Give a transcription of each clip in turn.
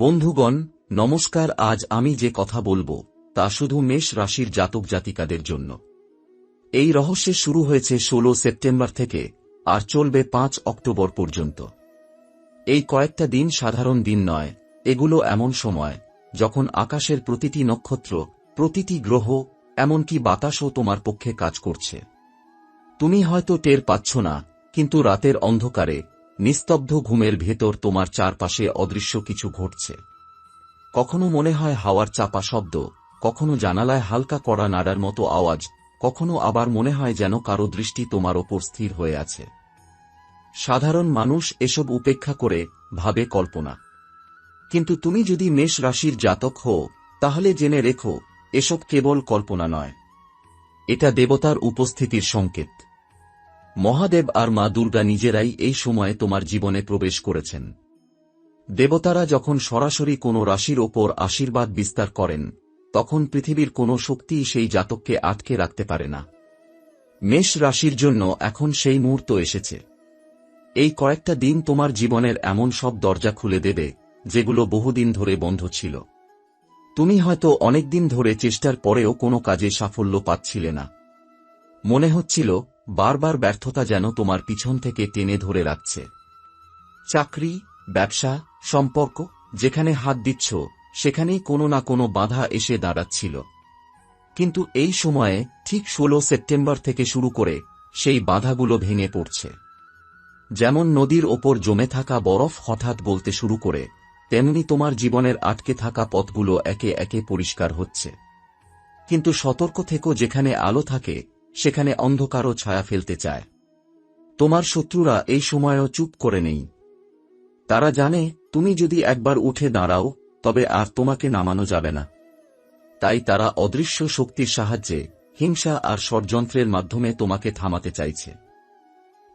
বন্ধুগণ, নমস্কার, আজ আমি যে কথা বলব, তা শুধু মেষ রাশির জাতক জাতিকাদের জন্য। এই রহস্যের শুরু হয়েছে ১৬ সেপ্টেম্বর থেকে আর চলবে পাঁচ অক্টোবর পর্যন্ত। এই কয়েকটা দিন সাধারণ দিন নয়, এগুলো এমন সময়, যখন আকাশের প্রতিটি নক্ষত্র, প্রতিটি গ্রহ, এমনকি বাতাসও তোমার পক্ষে কাজ করছে। তুমি হয়তো টের পাচ্ছ না, কিন্তু রাতের অন্ধকারে নিস্তব্ধ ঘুমের ভেতর তোমার চারপাশে অদৃশ্য কিছু ঘটছে। কখনো মনে হয় হাওয়ার চাপা শব্দ, কখনো জানালায় হালকা কড়া নাড়ার মতো আওয়াজ, কখনো আবার মনে হয় যেন কারও দৃষ্টি তোমার ওপর স্থির হয়ে আছে। সাধারণ মানুষ এসব উপেক্ষা করে ভাবে কল্পনা। কিন্তু তুমি যদি মেষ রাশির জাতক হও, তাহলে জেনে রেখো, এসব কেবল কল্পনা নয়। এটা দেবতার উপস্থিতির সংকেত। মহাদেব আর মা দুর্গা নিজেরাই এই সময়ে তোমার জীবনে প্রবেশ করেছেন। দেবতারা যখন সরাসরি কোনো রাশির ওপর আশীর্বাদ বিস্তার করেন, তখন পৃথিবীর কোনো শক্তিই সেই জাতককে আটকে রাখতে পারে না। মেষ রাশির জন্য এখন সেই মুহূর্ত এসেছে। এই কয়েকটা দিন তোমার জীবনের এমন সব দরজা খুলে দেবে, যেগুলো বহুদিন ধরে বন্ধ ছিল। তুমি হয়তো অনেকদিন ধরে চেষ্টার পরেও কোনো কাজে সাফল্য পাচ্ছিলে না। মনে হচ্ছিল বারবার ব্যর্থতা যেন তোমার পিছন থেকে টেনে ধরে রাখছে। চাকরি, ব্যবসা, সম্পর্ক, যেখানে হাত দিচ্ছ, সেখানেই কোনো না কোনো বাধা এসে দাঁড়াচ্ছিল। কিন্তু এই সময়ে ঠিক ১৬ সেপ্টেম্বর থেকে শুরু করে সেই বাধাগুলো ভেঙে পড়ছে। যেমন নদীর ওপর জমে থাকা বরফ হঠাৎ বলতে শুরু করে, তেমনি তোমার জীবনের আটকে থাকা পথগুলো একে একে পরিষ্কার হচ্ছে। কিন্তু সতর্ক থেকো যেখানে আলো থাকে সেখানে অন্ধকারও ছায়া ফেলতে চায়। তোমার শত্রুরা এই সময়ও চুপ করে নেই। তারা জানে, তুমি যদি একবার উঠে দাঁড়াও, তবে আর তোমাকে নামানো যাবে না। তাই তারা অদৃশ্য শক্তির সাহায্যে হিংসা আর ষড়যন্ত্রের মাধ্যমে তোমাকে থামাতে চাইছে।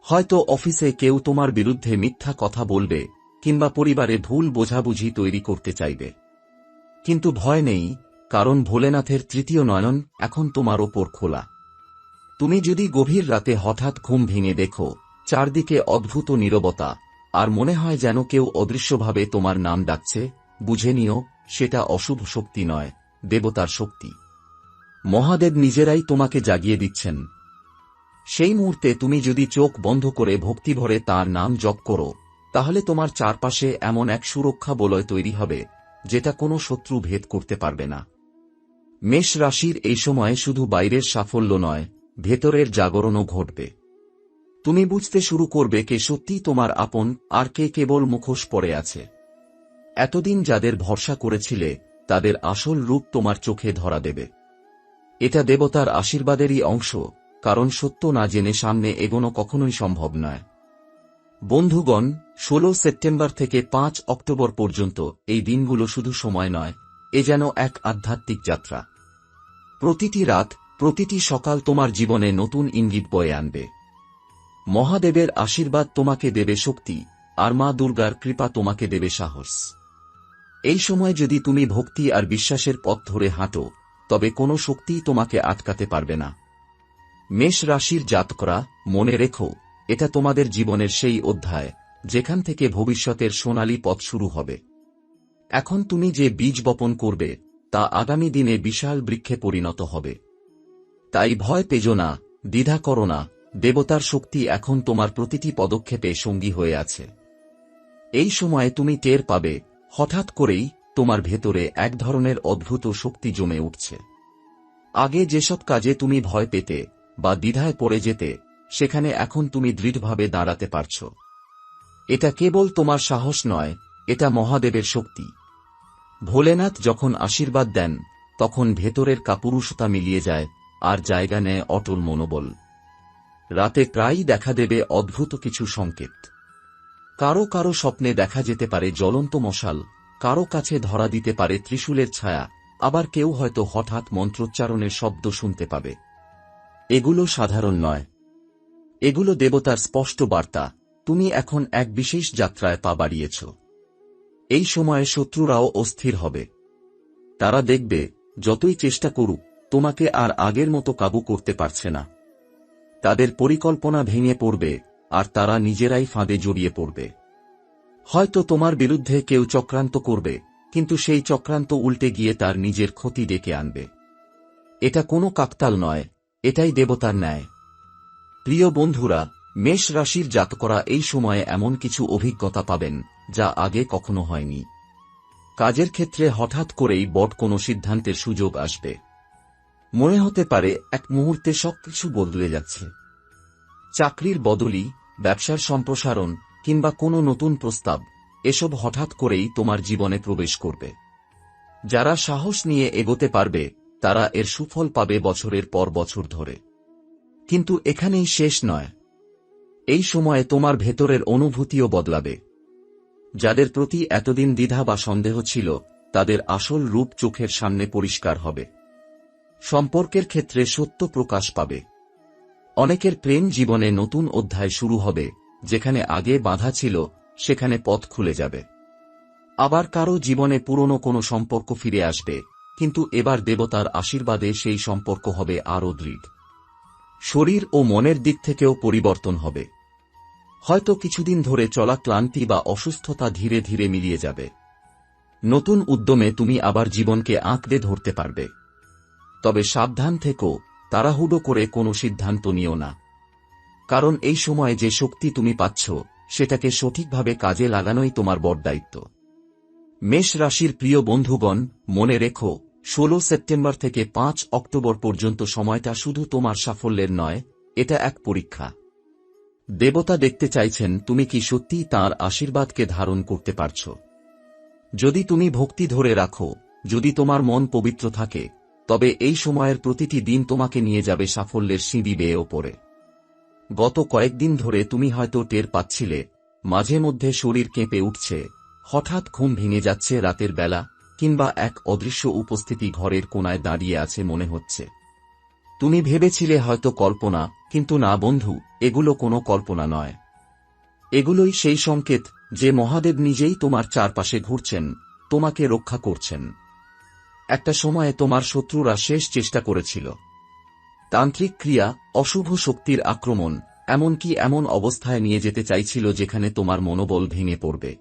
হয়তো অফিসে কেউ তোমার বিরুদ্ধে মিথ্যা কথা বলবে, কিংবা পরিবারে ভুল বোঝাবুঝি তৈরি করতে চাইবে। কিন্তু ভয় নেই, কারণ ভোলেনাথের তৃতীয় নয়ন এখন তোমার ওপর খোলা। তুমি যদি গভীর রাতে হঠাৎ ঘুম ভেঙে দেখো, চারদিকে অদ্ভুত নীরবতা, আর মনে হয় যেন কেউ অদৃশ্যভাবে তোমার নাম ডাকছে, বুঝে নিও, সেটা অশুভ শক্তি নয়, দেবতার শক্তি। মহাদেব নিজেরাই তোমাকে জাগিয়ে দিচ্ছেন। সেই মুহূর্তে তুমি যদি চোখ বন্ধ করে ভক্তিভরে তার নাম জপ করো, তাহলে তোমার চারপাশে এমন এক সুরক্ষা বলয় তৈরি হবে, যেটা কোনো শত্রু ভেদ করতে পারবে না। মেষ রাশির এই সময়ে শুধু বাইরের সাফল্য নয় ভেতরের জাগরণও ঘটবে। তুমি বুঝতে শুরু করবে কে সত্যি তোমার আপন আর কে কেবল মুখোশ পড়ে আছে। এতদিন যাদের ভরসা করেছিলে, তাদের আসল রূপ তোমার চোখে ধরা দেবে। এটা দেবতার আশীর্বাদেরই অংশ, কারণ সত্য না জেনে সামনে এগোনো কখনোই সম্ভব নয়। বন্ধুগণ ১৬ সেপ্টেম্বর থেকে পাঁচ অক্টোবর পর্যন্ত এই দিনগুলো শুধু সময় নয়, এ যেন এক আধ্যাত্মিক যাত্রা। প্রতিটি রাত প্রতিটি সকাল তোমার জীবনে নতুন ইঙ্গিত বয়ে আনবে। মহাদেবের আশীর্বাদ তোমাকে দেবে শক্তি, আর মা দুর্গার কৃপা তোমাকে দেবে সাহস। এই সময় যদি তুমি ভক্তি আর বিশ্বাসের পথ ধরে হাঁটো, তবে কোনো শক্তিই তোমাকে আটকাতে পারবে না। মেষ রাশির জাতকরা, মনে রেখো, এটা তোমাদের জীবনের সেই অধ্যায়, যেখান থেকে ভবিষ্যতের সোনালী পথ শুরু হবে। এখন তুমি যে বীজ বপন করবে, তা আগামী দিনে বিশাল বৃক্ষে পরিণত হবে। তাই ভয় পেজো না, দ্বিধা করো না, দেবতার শক্তি এখন তোমার প্রতিটি পদক্ষেপে সঙ্গী হয়ে আছে। এই সময়ে তুমি টের পাবে, হঠাৎ করেই তোমার ভেতরে এক ধরনের অদ্ভুত শক্তি জমে উঠছে। আগে যেসব কাজে তুমি ভয় পেতে বা দ্বিধায় পড়ে যেতে, সেখানে এখন তুমি দৃঢ়ভাবে দাঁড়াতে পারছ। এটা কেবল তোমার সাহস নয়, এটা মহাদেবের শক্তি। ভোলেনাথ যখন আশীর্বাদ দেন, তখন ভেতরের কাপুরুষতা মিলিয়ে যায় আর জায়গা নেয় অটল মনোবল। রাতে প্রায়ই দেখা দেবে অদ্ভুত কিছু সংকেত। কারও কারও স্বপ্নে দেখা যেতে পারে জ্বলন্ত মশাল, কারও কাছে ধরা দিতে পারে ত্রিশূলের ছায়া, আবার কেউ হয়তো হঠাৎ মন্ত্রোচ্চারণের শব্দ শুনতে পাবে। এগুলো সাধারণ নয়। এগুলো দেবতার স্পষ্ট বার্তা, তুমি এখন এক বিশেষ যাত্রায় পা বাড়িয়েছ। এই সময়ে শত্রুরাও অস্থির হবে। তারা দেখবে, যতই চেষ্টা করুক তোমাকে আর আগের মতো কাবু করতে পারছে না। তাদের পরিকল্পনা ভেঙে পড়বে, আর তারা নিজেরাই ফাঁদে জড়িয়ে পড়বে। হয়তো তোমার বিরুদ্ধে কেউ চক্রান্ত করবে, কিন্তু সেই চক্রান্ত উল্টে গিয়ে তার নিজের ক্ষতি ডেকে আনবে। এটা কোনো কাকতাল নয়, এটাই দেবতার ন্যায়। প্রিয় বন্ধুরা, মেষ রাশির জাতকরা এই সময়ে এমন কিছু অভিজ্ঞতা পাবেন, যা আগে কখনো হয়নি। কাজের ক্ষেত্রে হঠাৎ করেই বট কোনো সিদ্ধান্তের সুযোগ আসবে। মনে হতে পারে এক মুহূর্তে সবকিছু বদলে যাচ্ছে। চাকরির বদলি, ব্যবসার সম্প্রসারণ, কিংবা কোনো নতুন প্রস্তাব, এসব হঠাৎ করেই তোমার জীবনে প্রবেশ করবে। যারা সাহস নিয়ে এগোতে পারবে, তারা এর সুফল পাবে বছরের পর বছর ধরে। কিন্তু এখানেই শেষ নয়। এই সময়ে তোমার ভেতরের অনুভূতিও বদলাবে। যাদের প্রতি এতদিন দ্বিধা বা সন্দেহ ছিল, তাদের আসল রূপ চোখের সামনে পরিষ্কার হবে। সম্পর্কের ক্ষেত্রে সত্য প্রকাশ পাবে। অনেকের প্রেম জীবনে নতুন অধ্যায় শুরু হবে, যেখানে আগে বাধা ছিল, সেখানে পথ খুলে যাবে। আবার কারও জীবনে পুরনো কোনো সম্পর্ক ফিরে আসবে, কিন্তু এবার দেবতার আশীর্বাদে সেই সম্পর্ক হবে আরও দৃঢ়। শরীর ও মনের দিক থেকেও পরিবর্তন হবে। হয়তো কিছুদিন ধরে চলা ক্লান্তি বা অসুস্থতা ধীরে ধীরে মিলিয়ে যাবে। নতুন উদ্যমে তুমি আবার জীবনকে আঁকড়ে ধরতে পারবে। তবে সাবধান থেকো, তাড়াহুড়ো করে কোনো সিদ্ধান্ত নিও না। কারণ এই সময়ে যে শক্তি তুমি পাচ্ছ, সেটাকে সঠিকভাবে কাজে লাগানোই তোমার বড় দায়িত্ব। মেষ রাশির প্রিয় বন্ধুগণ, মনে রেখো, ষোলো সেপ্টেম্বর থেকে পাঁচ অক্টোবর পর্যন্ত সময়টা শুধু তোমার সাফল্যের নয়, এটা এক পরীক্ষা। দেবতা দেখতে চাইছেন তুমি কি সত্যিই তার আশীর্বাদকে ধারণ করতে পারছ। যদি তুমি ভক্তি ধরে রাখো, যদি তোমার মন পবিত্র থাকে তবে এই সময়ের প্রতিটি দিন তোমাকে নিয়ে যাবে সাফল্যের সিঁড়ি বেয়ে ওপরে। গত কয়েকদিন ধরে তুমি হয়তো টের পাচ্ছিলে, মাঝে মধ্যে শরীর কেঁপে উঠছে, হঠাৎ ঘুম ভেঙে যাচ্ছে রাতের বেলা, কিংবা এক অদৃশ্য উপস্থিতি ঘরের কোনায় দাঁড়িয়ে আছে মনে হচ্ছে। তুমি ভেবেছিলে হয়তো কল্পনা, কিন্তু না বন্ধু, এগুলো কোনো কল্পনা নয়। এগুলোই সেই সংকেত যে মহাদেব নিজেই তোমার চারপাশে ঘুরছেন, তোমাকে রক্ষা করছেন। একটা সময়ে তোমার শত্রুরা শেষ চেষ্টা করেছিল। তান্ত্রিক ক্রিয়া, অশুভ শক্তির আক্রমণ, এমনকি এমন অবস্থায় নিয়ে যেতে চাইছিল যেখানে তোমার মনোবল ভেঙে পড়বে।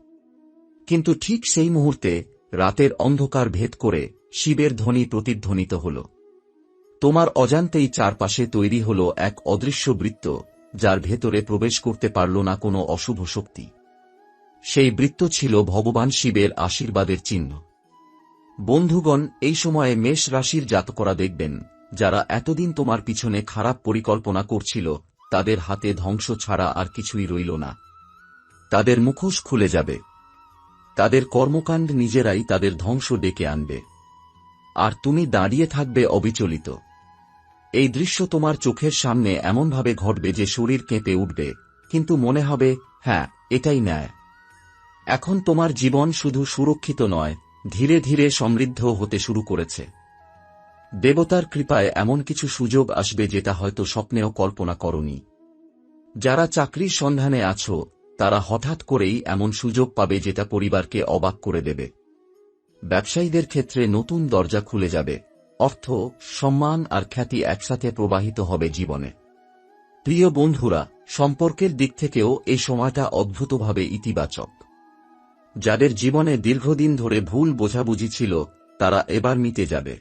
কিন্তু ঠিক সেই মুহূর্তে রাতের অন্ধকার ভেদ করে শিবের ধ্বনি প্রতিধ্বনিত হল। তোমার অজান্তেই চারপাশে তৈরি হল এক অদৃশ্য বৃত্ত, যার ভেতরে প্রবেশ করতে পারল না কোনো অশুভ শক্তি। সেই বৃত্ত ছিল ভগবান শিবের আশীর্বাদের চিহ্ন। বন্ধুগণ, এই সময়ে মেষ রাশির জাতকরা দেখবেন, যারা এতদিন তোমার পিছনে খারাপ পরিকল্পনা করছিল, তাদের হাতে ধ্বংস ছাড়া আর কিছুই রইল না। তাদের মুখোশ খুলে যাবে। তাদের কর্মকাণ্ড নিজেরাই তাদের ধ্বংস ডেকে আনবে। আর তুমি দাঁড়িয়ে থাকবে অবিচলিত। এই দৃশ্য তোমার চোখের সামনে এমনভাবে ঘটবে যে শরীর কেঁপে উঠবে, কিন্তু মনে হবে হ্যাঁ এটাই ন্যায়। এখন তোমার জীবন শুধু সুরক্ষিত নয় ধীরে ধীরে সমৃদ্ধ হতে শুরু করেছে। দেবতার কৃপায় এমন কিছু সুযোগ আসবে যেটা হয়তো স্বপ্নেও কল্পনা করনি। যারা চাকরির সন্ধানে আছো, তারা হঠাৎ করেই এমন সুযোগ পাবে যেটা পরিবারকে অবাক করে দেবে। ব্যবসায়ীদের ক্ষেত্রে নতুন দরজা খুলে যাবে। অর্থ, সম্মান আর খ্যাতি একসাথে প্রবাহিত হবে জীবনে। প্রিয় বন্ধুরা, সম্পর্কের দিক থেকেও এই সময়টা অদ্ভুতভাবে ইতিবাচক। যাদের জীবনে দীর্ঘদিন ধরে ভুল বোঝাবুঝি ছিল, তারা এবার মিটে যাবে।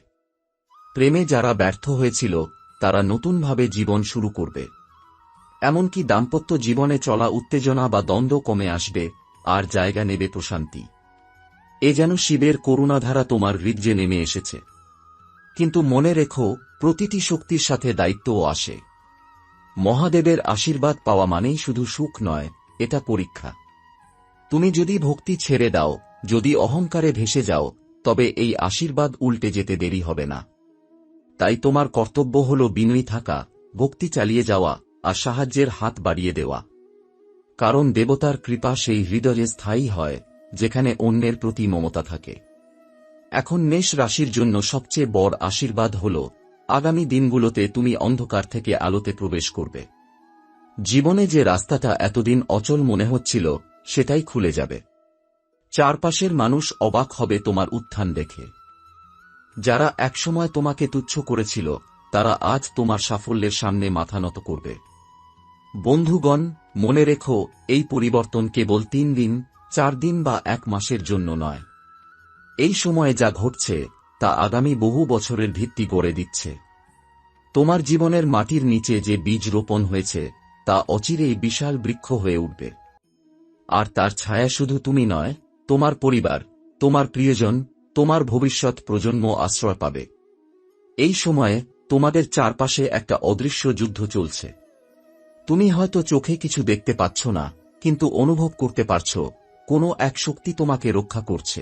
প্রেমে যারা ব্যর্থ হয়েছিল, তারা নতুনভাবে জীবন শুরু করবে। এমনকি দাম্পত্য জীবনে চলা উত্তেজনা বা দ্বন্দ্ব কমে আসবে, আর জায়গা নেবে প্রশান্তি। এ যেন শিবের করুণাধারা তোমার হৃদ্যে নেমে এসেছে। কিন্তু মনে রেখো, প্রতিটি শক্তির সাথে দায়িত্বও আসে। মহাদেবের আশীর্বাদ পাওয়া মানেই শুধু সুখ নয়, এটা পরীক্ষা। তুমি যদি ভক্তি ছেড়ে দাও, যদি অহংকারে ভেসে যাও, তবে এই আশীর্বাদ উল্টে যেতে দেরি হবে না। তাই তোমার কর্তব্য হল বিনয়ী থাকা, ভক্তি চালিয়ে যাওয়া, আর সাহায্যের হাত বাড়িয়ে দেওয়া। কারণ দেবতার কৃপা সেই হৃদয়ে স্থায়ী হয়, যেখানে অন্যের প্রতি মমতা থাকে। এখন মেষ রাশির জন্য সবচেয়ে বড় আশীর্বাদ হল, আগামী দিনগুলোতে তুমি অন্ধকার থেকে আলোতে প্রবেশ করবে। জীবনে যে রাস্তাটা এতদিন অচল মনে হচ্ছিল সেটাই খুলে যাবে। চারপাশের মানুষ অবাক হবে তোমার উত্থান দেখে। যারা একসময় তোমাকে তুচ্ছ করেছিল, তারা আজ তোমার সাফল্যের সামনে মাথা নত করবে। বন্ধুগণ, মনে রেখো, এই পরিবর্তন কেবল তিন দিন, চার দিন বা এক মাসের জন্য নয়। এই সময়ে যা ঘটছে, তা আগামী বহু বছরের ভিত্তি গড়ে দিচ্ছে। তোমার জীবনের মাটির নিচে যে বীজ রোপণ হয়েছে, তা অচিরেই বিশাল বৃক্ষ হয়ে উঠবে। আর তার ছায়া শুধু তুমি নয়, তোমার পরিবার, তোমার প্রিয়জন, তোমার ভবিষ্যৎ প্রজন্ম আশ্রয় পাবে। এই সময়ে তোমাদের চারপাশে একটা অদৃশ্য যুদ্ধ চলছে। তুমি হয়তো চোখে কিছু দেখতে পাচ্ছ না, কিন্তু অনুভব করতে পারছ, কোনো এক শক্তি তোমাকে রক্ষা করছে।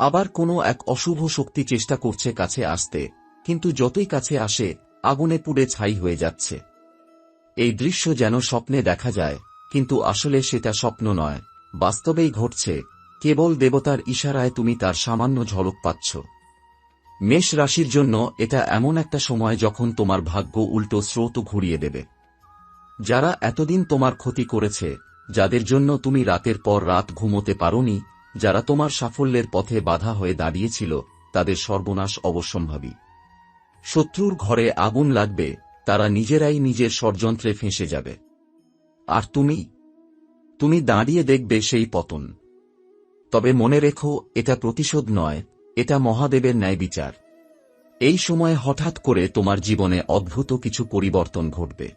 আবার কোনো এক অশুভ শক্তি চেষ্টা করছে কাছে আসতে, কিন্তু যতই কাছে আসে, আগুনে পুড়ে ছাই হয়ে যাচ্ছে। এই দৃশ্য যেন স্বপ্নে দেখা যায় কিন্তু আসলে সেটা স্বপ্ন নয়। বাস্তবেই ঘটছে, কেবল দেবতার ইশারায় তুমি তার সামান্য ঝলক পাচ্ছ। মেষ রাশির জন্য এটা এমন একটা সময় যখন তোমার ভাগ্য উল্টো স্রোত ঘুরিয়ে দেবে। যারা এতদিন তোমার ক্ষতি করেছে, যাদের জন্য তুমি রাতের পর রাত ঘুমোতে পারোনি, যারা তোমার সাফল্যের পথে বাধা হয়ে দাঁড়িয়েছিল, তাদের সর্বনাশ অবশ্যম্ভাবী। শত্রুর ঘরে আগুন লাগবে, তারা নিজেরাই নিজের ষড়যন্ত্রে ফেঁসে যাবে। আর তুমি? তুমি দাঁড়িয়ে দেখবে সেই পতন। তবে মনে রেখো, এটা প্রতিশোধ নয়, এটা মহাদেবের ন্যায় বিচার। এই সময় হঠাৎ করে তোমার জীবনে অদ্ভুত কিছু পরিবর্তন ঘটবে।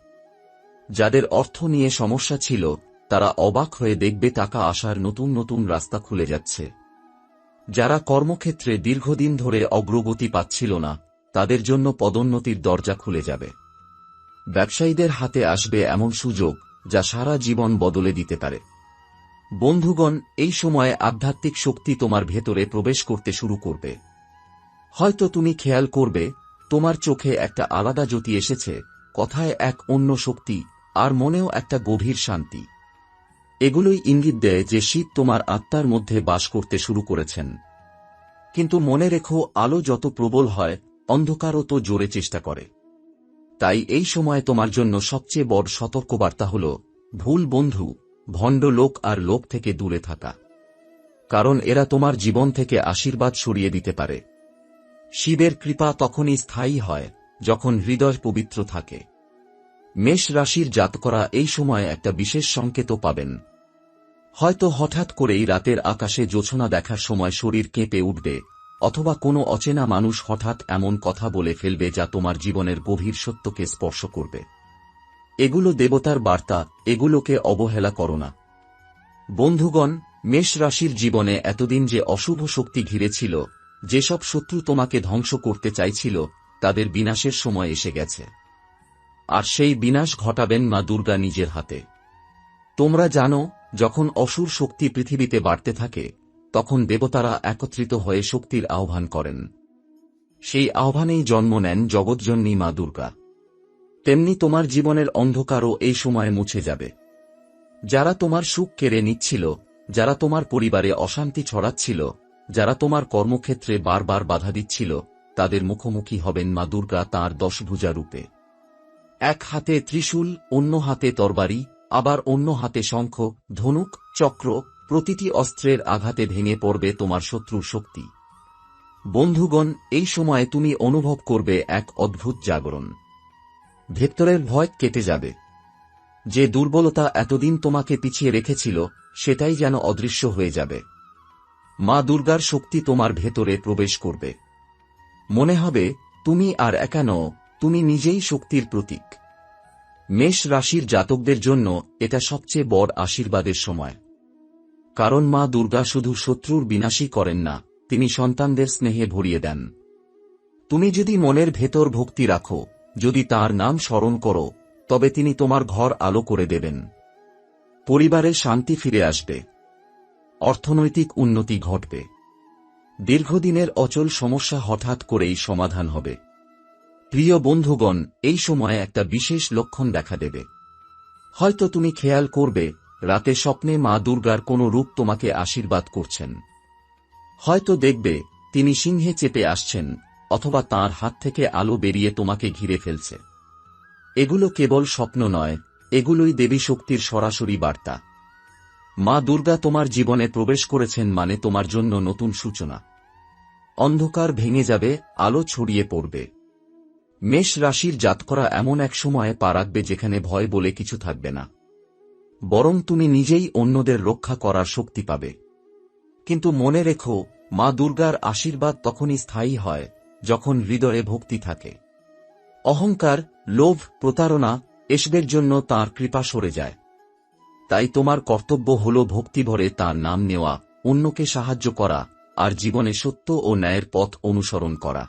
যাদের অর্থ নিয়ে সমস্যা ছিল, তারা অবাক হয়ে দেখবে টাকা আসার নতুন নতুন রাস্তা খুলে যাচ্ছে। যারা কর্মক্ষেত্রে দীর্ঘদিন ধরে অগ্রগতি পাচ্ছিল না, তাদের জন্য পদোন্নতির দরজা খুলে যাবে। ব্যবসায়ীদের হাতে আসবে এমন সুযোগ যা সারা জীবন বদলে দিতে পারে। বন্ধুগণ, এই সময়ে আধ্যাত্মিক শক্তি তোমার ভেতরে প্রবেশ করতে শুরু করবে। হয়তো তুমি খেয়াল করবে, তোমার চোখে একটা আলাদা জ্যোতি এসেছে, কথায় এক অন্য শক্তি, আর মনেও একটা গভীর শান্তি। এগুলোই ইঙ্গিত দেয় যে শীত তোমার আত্মার মধ্যে বাস করতে শুরু করেছেন। কিন্তু মনে রেখো, আলো যত প্রবল হয়, অন্ধকারও তো জোরে চেষ্টা করে। তাই এই সময় তোমার জন্য সবচেয়ে বড় সতর্কবার্তা হল, ভুল বন্ধু, ভণ্ড লোক আর লোক থেকে দূরে থাকা। কারণ এরা তোমার জীবন থেকে আশীর্বাদ সরিয়ে দিতে পারে। শিবের কৃপা তখনই স্থায়ী হয়, যখন হৃদয় পবিত্র থাকে। মেষ রাশির জাতকরা এই সময় একটা বিশেষ সংকেতও পাবেন। হয়তো হঠাৎ করেই রাতের আকাশে জোছনা দেখার সময় শরীর কেঁপে উঠবে। অথবা কোনো অচেনা মানুষ হঠাৎ এমন কথা বলে ফেলবে যা তোমার জীবনের গভীর সত্যকে স্পর্শ করবে। এগুলো দেবতার বার্তা, এগুলোকে অবহেলা করো না। বন্ধুগণ, মেষ রাশির জীবনে এতদিন যে অশুভ শক্তি ঘিরেছিল, যেসব শত্রু তোমাকে ধ্বংস করতে চাইছিল, তাদের বিনাশের সময় এসে গেছে। আর সেই বিনাশ ঘটাবেন মা দুর্গা নিজের হাতে। তোমরা জানো, যখন অসুর শক্তি পৃথিবীতে বাড়তে থাকে তখন দেবতারা একত্রিত হয়ে শক্তির আহ্বান করেন। সেই আহ্বানেই জন্ম নেন জগৎজন্নী মা দুর্গা। তেমনি তোমার জীবনের অন্ধকারও এই সময়ে মুছে যাবে। যারা তোমার সুখ কেড়ে নিচ্ছিল, যারা তোমার পরিবারে অশান্তি ছড়াচ্ছিল, যারা তোমার কর্মক্ষেত্রে বারবার বাধা দিচ্ছিল, তাদের মুখোমুখি হবেন মা দুর্গা তাঁর দশভুজা রূপে। এক হাতে ত্রিশূল, অন্য হাতে তরবারি, আবার অন্য হাতে শঙ্খ, ধনুক, চক্র প্রতিটি অস্ত্রের আঘাতে ভেঙে পড়বে তোমার শত্রুর শক্তি। বন্ধুগণ, এই সময়ে তুমি অনুভব করবে এক অদ্ভুত জাগরণ। ভেতরের ভয় কেটে যাবে। যে দুর্বলতা এতদিন তোমাকে পিছিয়ে রেখেছিল, সেটাই যেন অদৃশ্য হয়ে যাবে। মা দুর্গার শক্তি তোমার ভেতরে প্রবেশ করবে। মনে হবে, তুমি আর একা তুমি নিজেই শক্তির প্রতীক। মেষ রাশির জাতকদের জন্য এটা সবচেয়ে বড় আশীর্বাদের সময়। কারণ মা দুর্গা শুধু শত্রুর বিনাশই করেন না, তিনি সন্তানদের স্নেহে ভরিয়ে দেন। তুমি যদি মনের ভেতর ভক্তি রাখো, যদি তার নাম স্মরণ করো, তবে তিনি তোমার ঘর আলো করে দেবেন। পরিবারে শান্তি ফিরে আসবে। অর্থনৈতিক উন্নতি ঘটবে। দীর্ঘদিনের অচল সমস্যা হঠাৎ করেই সমাধান হবে। প্রিয় বন্ধুগণ, এই সময় একটা বিশেষ লক্ষণ দেখা দেবে। হয়তো তুমি খেয়াল করবে রাতে স্বপ্নে মা দুর্গার কোনো রূপ তোমাকে আশীর্বাদ করছেন। হয়তো দেখবে, তিনি সিংহে চেপে আসছেন, অথবা তার হাত থেকে আলো বেরিয়ে তোমাকে ঘিরে ফেলছে। এগুলো কেবল স্বপ্ন নয়, এগুলোই দেবী শক্তির সরাসরি বার্তা। মা দুর্গা তোমার জীবনে প্রবেশ করেছেন মানে তোমার জন্য নতুন সূচনা। অন্ধকার ভেঙে যাবে, আলো ছড়িয়ে পড়বে। মেষ রাশির জাতকরা এমন এক সময়ে পা রাখবে যেখানে ভয় বলে কিছু থাকবে না। বরং তুমি নিজেই অন্যদের রক্ষা করার শক্তি পাবে। কিন্তু মনে রেখো, মা দুর্গার আশীর্বাদ তখনই স্থায়ী হয়, যখন হৃদয়ে ভক্তি থাকে। অহংকার, লোভ, প্রতারণা এসবের জন্য তাঁর কৃপা সরে যায়। তাই তোমার কর্তব্য হল ভক্তিভরে তার নাম নেওয়া, অন্যকে সাহায্য করা, আর জীবনে সত্য ও ন্যায়ের পথ অনুসরণ করা।